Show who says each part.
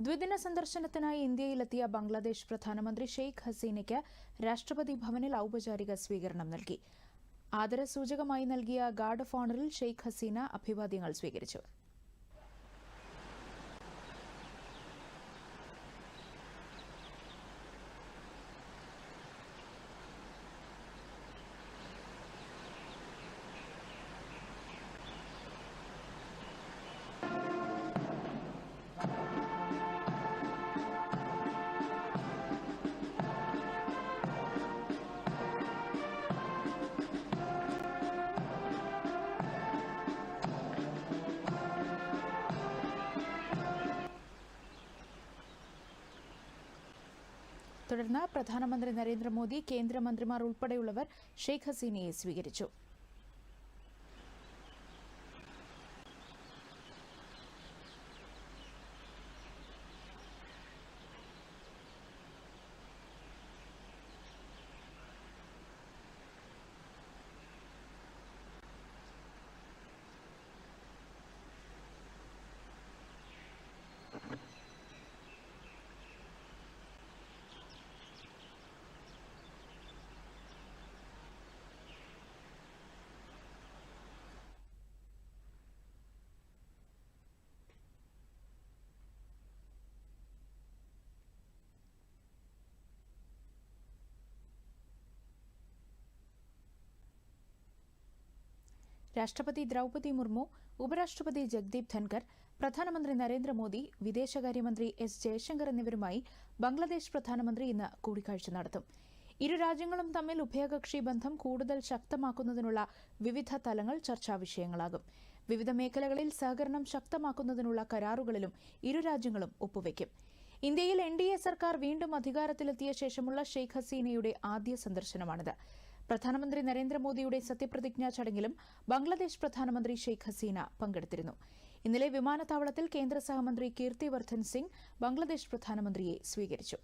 Speaker 1: ദ്വിദിന സന്ദർശനത്തിനായി ഇന്ത്യയിലെത്തിയ ബംഗ്ലാദേശ് പ്രധാനമന്ത്രി ഷെയ്ഖ് ഹസീനയ്ക്ക് രാഷ്ട്രപതി ഭവനിൽ ഔപചാരിക സ്വീകരണം നൽകി. ആദരസൂചകമായി നൽകിയ ഗാർഡ് ഓഫ് ഓണറിൽ ഷെയ്ഖ് ഹസീന അഭിവാദ്യങ്ങൾ സ്വീകരിച്ചു. തുടർന്ന് പ്രധാനമന്ത്രി നരേന്ദ്രമോദി കേന്ദ്രമന്ത്രിമാർ ഉൾപ്പെടെയുള്ളവർ ഷെയ്ഖ് ഹസീനയെ സ്വീകരിച്ചു രാഷ്ട്രപതി ദ്രൌപതി മുർമു ഉപരാഷ്ട്രപതി ജഗ്ദീപ് ധൻകർ പ്രധാനമന്ത്രി നരേന്ദ്രമോദി വിദേശകാര്യമന്ത്രി എസ് ജയശങ്കർ എന്നിവരുമായി ബംഗ്ലാദേശ് പ്രധാനമന്ത്രി ഇന്ന് കൂടിക്കാഴ്ച നടത്തും. ഇരു രാജ്യങ്ങളും തമ്മിൽ ഉഭയകക്ഷി ബന്ധം കൂടുതൽ ശക്തമാക്കുന്നതിനുള്ള വിവിധ തലങ്ങൾ ചർച്ചാ വിഷയങ്ങളാകും. വിവിധ മേഖലകളിൽ സഹകരണം ശക്തമാക്കുന്നതിനുള്ള കരാറുകളിലും ഇരു രാജ്യങ്ങളും ഒപ്പുവയ്ക്കും ഇന്ത്യയിൽ എൻ ഡി എ സർക്കാർ വീണ്ടും അധികാരത്തിലെത്തിയ ശേഷമുള്ള ഷെയ്ഖ് ഹസീനയുടെ ആദ്യ സന്ദർശനമാണിത്. പ്രധാനമന്ത്രി നരേന്ദ്രമോദിയുടെ സത്യപ്രതിജ്ഞാ ചടങ്ങിലും ബംഗ്ലാദേശ് പ്രധാനമന്ത്രി ഷെയ്ഖ് ഹസീന പങ്കെടുത്തിരുന്നു. ഇന്നലെ വിമാനത്താവളത്തിൽ കേന്ദ്ര സഹമന്ത്രി കീർത്തിവർദ്ധൻ സിംഗ് ബംഗ്ലാദേശ് പ്രധാനമന്ത്രിയെ സ്വീകരിച്ചു.